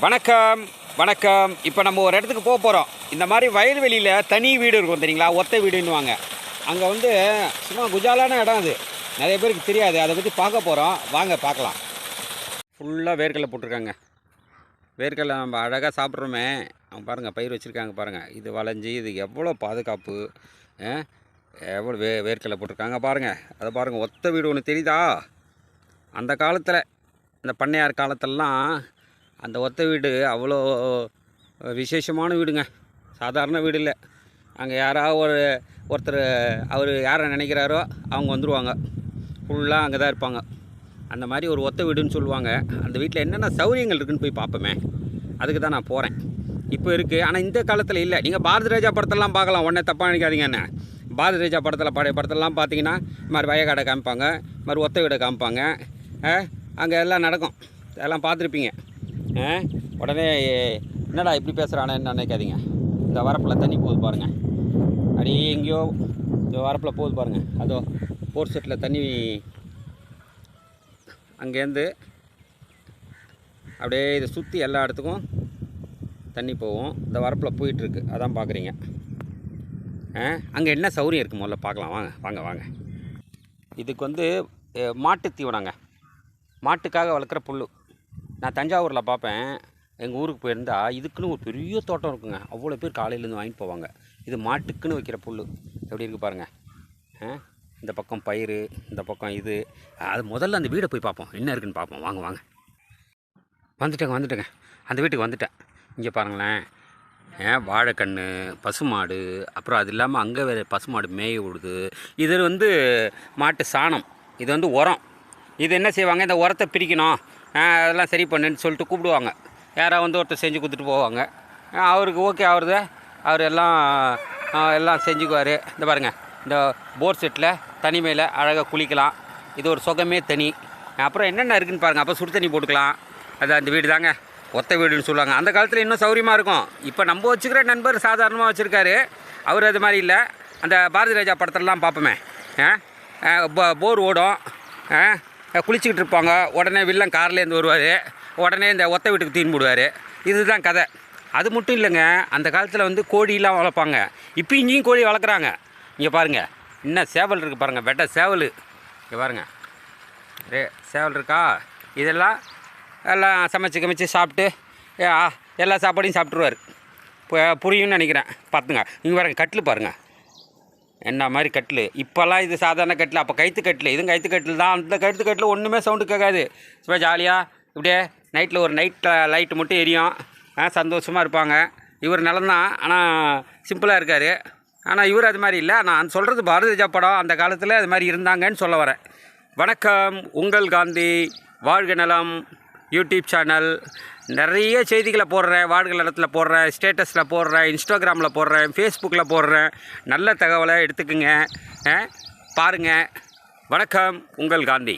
வணக்கம் வணக்கம். இப்போ நம்ம ஒரு இடத்துக்கு போக போகிறோம் இந்த மாதிரி வயல்வெளியில் தனி வீடு இருக்கும் தெரியுங்களா? ஒத்த வீடுன்னுவாங்க. அங்கே வந்து சும்மா குஜாலான இடம் அது. நிறைய பேருக்கு தெரியாது. அதை பற்றி பார்க்க போகிறோம் வாங்க பார்க்கலாம். ஃபுல்லாக வேர்க்கடலை போட்டிருக்காங்க. வேர்க்கடலை நம்ம அழகாக சாப்பிட்றோமே. அவங்க பாருங்கள் பயிர் வச்சுருக்காங்க பாருங்கள் இது வளைஞ்சி இது எவ்வளோ பாதுகாப்பு எவ்வளோ வே வேர்க்கடலை போட்டிருக்காங்க பாருங்கள் அதை பாருங்கள் ஒத்த வீடு ஒன்று தெரியுதா? அந்த காலத்தில் இந்த பண்ணையார் காலத்திலலாம் அந்த ஒத்த வீடு அவ்வளோ விசேஷமான வீடுங்க. சாதாரண வீடு இல்லை. அங்கே யாராவது ஒரு ஒருத்தர் அவர் யாரை நினைக்கிறாரோ அவங்க வந்துடுவாங்க ஃபுல்லாக அங்கே தான் இருப்பாங்க. அந்த மாதிரி ஒரு ஒத்த வீடுன்னு சொல்லுவாங்க. அந்த வீட்டில் என்னென்ன சௌகரியங்கள் இருக்குதுன்னு போய் பார்ப்போமே அதுக்கு தான் நான் போகிறேன் இப்போ இருக்குது ஆனால் இந்த காலத்தில் இல்லை. நீங்கள் பாரதி ராஜா படத்தெல்லாம் பார்க்கலாம். உடனே தப்பாக நினைக்காதீங்க என்ன? பாரதி ராஜா படத்தில் பழைய படத்தெல்லாம் பார்த்தீங்கன்னா இது மாதிரி வயக்காடை காமிப்பாங்க. இது மாதிரி ஒத்த வீடை காமிப்பாங்க. அங்கே எல்லாம் நடக்கும். எல்லாம் பார்த்துருப்பீங்க. உடனே என்னடா இப்படி பேசுகிறானேன்னு நினைக்காதீங்க. இந்த வரப்பில் தண்ணி போகுது பாருங்கள் அடி எங்கேயோ இந்த வரப்பில் போகுது பாருங்கள் அதோ போர் செட்டில் தண்ணி அங்கேருந்து அப்படியே இதை சுற்றி எல்லா இடத்துக்கும் தண்ணி போகும். இந்த வரப்பில் போயிட்டுருக்கு. அதான் பார்க்குறீங்க அங்கே என்ன சௌரியம் இருக்குது முதல்ல பார்க்கலாம் வாங்க வாங்க வாங்க. இதுக்கு வந்து மாட்டு தீவனங்க. மாட்டுக்காக வளர்க்குற புல் நான் தஞ்சாவூரில் பார்ப்பேன் எங்கள் ஊருக்கு போயிருந்தா இதுக்குன்னு ஒரு பெரிய தோட்டம் இருக்குங்க. அவ்வளோ பேர் காலையிலேருந்து வாங்கிட்டு போவாங்க. இது மாட்டுக்குன்னு வைக்கிற புல் எப்படி இருக்குது பாருங்கள் இந்த பக்கம் பயிர் இந்த பக்கம் இது. அது முதல்ல அந்த வீடை போய் பார்ப்போம். என்ன இருக்குன்னு பார்ப்போம். வாங்க வாங்க. வந்துட்டேங்க வந்துட்டேங்க. அந்த வீட்டுக்கு வந்துட்டேன். இங்கே பாருங்களேன். ஏன் வாழைக்கன்று பசுமாடு அப்புறம் அது இல்லாமல் அங்கே வேறு பசுமாடு மேய விடுது. இது வந்து மாட்டு சாணம். இது வந்து உரம். இது என்ன செய்வாங்க? இந்த உரத்தை பிரிக்கணும். அதெல்லாம் சரி பண்ணுன்னு சொல்லிட்டு கூப்பிடுவாங்க. யாராவது வந்து ஒருத்தர் செஞ்சு கொடுத்துட்டு போவாங்க. அவருக்கு ஓகே ஆகுறது. அவர் எல்லாம் எல்லாம் செஞ்சுக்குவார். இந்த பாருங்கள் இந்த போர் செட்டில் தனிமையில் அழகாக குளிக்கலாம். இது ஒரு சுகமே தனி. அப்புறம் என்னென்ன இருக்குதுன்னு பாருங்கள் அப்போ சுடு தண்ணி போட்டுக்கலாம். அது அந்த வீடு தாங்க. ஒத்த வீடுன்னு சொல்லுவாங்க. அந்த காலத்தில் இன்னும் சௌரியமாக இருக்கும். இப்போ நம்ம வச்சுக்கிற நண்பர் சாதாரணமாக வச்சுருக்காரு. அவர் அது மாதிரி இல்லை. அந்த பாரதி ராஜா படத்திலலாம் பார்ப்போமே. போர் ஓடும். குளிச்சுக்கிட்டு இருப்பாங்க. உடனே வில்லன் கார்லேருந்து வருவார். உடனே இந்த ஒத்த வீட்டுக்கு தீன் போடுவார். இதுதான் கதை. அது மட்டும் இல்லைங்க அந்த காலத்தில் வந்து கோழிலாம் வளர்ப்பாங்க. இப்போ இங்கேயும் கோழி வளர்க்குறாங்க. இங்கே பாருங்கள் இன்னும் சேவல் இருக்குது பாருங்கள் வெட்ட சேவல். இங்கே பாருங்கள் ரே சேவல் இருக்கா? இதெல்லாம் எல்லாம் சமைச்சு கமைச்சு சாப்பிட்டு ஏ, ஆ, எல்லா சாப்பாடையும் சாப்பிட்ருவார் புரியும்னு நினைக்கிறேன். பார்த்துங்க இங்கே பாருங்க கட்டில் பாருங்கள் என்ன மாதிரி கட்டில்? இப்போல்லாம் இது சாதாரண கட்டில் அப்போ கைத்து கட்டில். இதுவும் கைத்து கட்டில் தான். அந்த கைத்து கட்டில் ஒன்றுமே சவுண்டு கேட்காது. சும்மா ஜாலியாக இப்படியே நைட்டில் ஒரு நைட் லைட்டு மட்டும் எரியும். சந்தோஷமாக இருப்பாங்க. இவர் நிலம்தான் ஆனால் சிம்பிளாக இருக்கார். ஆனால் இவர் அது மாதிரி இல்லை. நான் சொல்கிறது பாரதிஜா படம். அந்த காலத்தில் அது மாதிரி இருந்தாங்கன்னு சொல்ல வரேன். வணக்கம். உங்கள் காந்தி. வாழ்க நலம். யூடியூப் சேனல் நிறைய செய்திகளை போடுறேன் வார்டுகள் இடத்துல போடுறேன் ஸ்டேட்டஸில் போடுறேன் இன்ஸ்டாகிராமில் போடுறேன் ஃபேஸ்புக்கில் போடுறேன். நல்ல தகவலை எடுத்துக்குங்க. பாருங்கள் வணக்கம். உங்கள் காந்தி.